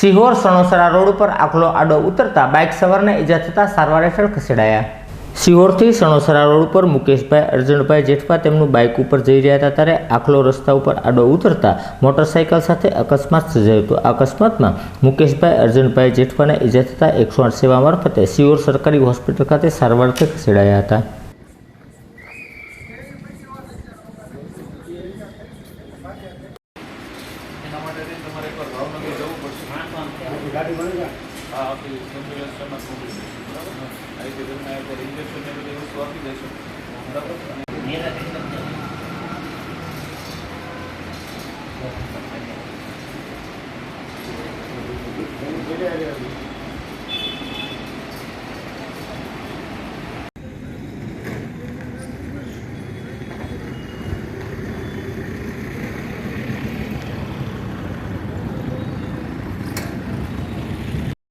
Sihor Sanosara road ઉપર આખલો આડો ઉતરતા બાઇક સવારને ઈજા થતાં સારવાર હેઠળ ખસેડાયા. સિહોરથી સણોસરા રોડ ઉપર મુકેશભાઈ, અર્જુનભાઈ જેઠવા તેમનું બાઇક ઉપર જઈ રહ્યા હતા ત્યારે આખલો રસ્તા ઉપર આડો ઉતરતા મોટરસાઇકલ સાથે અકસ્માત સર્જાયો હતો. અકસ્માતમાં મુકેશભાઈ, અર્જુનભાઈ જેઠવાને ઈજા થતાં એકસો આઠ સેવા મારફતે સિહોર સરકારી હોસ્પિટલ ખાતે સારવારથી ખસેડાયા હતા. એના માટે થઈને તમારે એકવાર ભાવનગર જવું પડશે હા આપી એમ્બ્યુલન્સમાં મોકલી દઈશું બરાબર ને આ રીતે તમને અત્યારે ઇન્જેક્શન ને બધી વસ્તુ આપી દઈશું બરાબર અને Gracias.